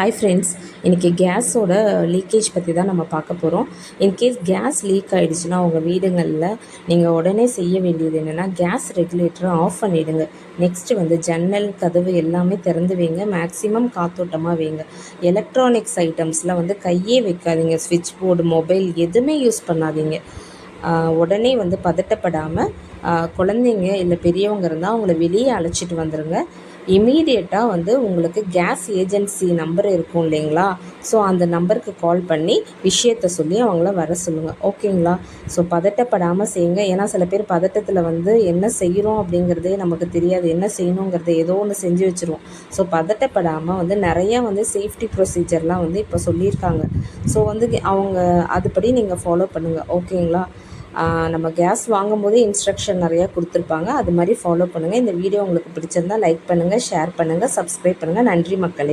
Hi friends இன்றைக்கி கேஸோட leakage பற்றி தான் நம்ம பார்க்க போகிறோம் இன்கேஸ் கேஸ் லீக் ஆகிடுச்சுன்னா உங்கள் வீடுங்களில் நீங்கள் உடனே செய்ய வேண்டியது என்னென்னா கேஸ் ரெகுலேட்டரை ஆஃப் பண்ணிவிடுங்க நெக்ஸ்ட்டு வந்து ஜன்னல் கதவு எல்லாமே திறந்து வைங்க. மேக்ஸிமம் காத்தோட்டமாக வைங்க. எலக்ட்ரானிக்ஸ் ஐட்டம்ஸில் வந்து கையே வைக்காதீங்க. ஸ்விட்ச் போர்டு மொபைல் எதுவுமே யூஸ் பண்ணாதீங்க. உடனே வந்து பதட்டப்படாமல் குழந்தைங்க இல்லை பெரியவங்க இருந்தால் அவங்கள வெளியே அழைச்சிட்டு வந்துடுங்க இமீடியட்டாக வந்து உங்களுக்கு கேஸ் ஏஜென்சி நம்பர் இருக்கும் இல்லைங்களா? ஸோ அந்த நம்பருக்கு கால் பண்ணி விஷயத்த சொல்லி அவங்கள வர சொல்லுங்கள் ஓகேங்களா ஸோ பதட்டப்படாமல் செய்யுங்க. ஏன்னா சில பேர் பதட்டத்தில் வந்து என்ன செய்கிறோம் அப்படிங்கிறதே நமக்கு தெரியாது. என்ன செய்யணுங்கிறத ஏதோ ஒன்று செஞ்சு வச்சுருவோம். ஸோ பதட்டப்படாமல் வந்து நிறையா வந்து சேஃப்டி ப்ரொசீஜர்லாம் வந்து இப்போ சொல்லியிருக்காங்க. ஸோ வந்து அவங்க அதுபடி நீங்கள் ஃபாலோ பண்ணுங்கள் ஓகேங்களா நம்ம கேஸ் வாங்கும்போது இன்ஸ்ட்ரக்ஷன் நிறையா கொடுத்துருப்பாங்க. அது மாதிரி ஃபாலோ பண்ணுங்கள் இந்த வீடியோ உங்களுக்கு பிடிச்சிருந்தால் லைக் பண்ணுங்கள் ஷேர் பண்ணுங்கள் சப்ஸ்கிரைப் பண்ணுங்கள் நன்றி மக்களே.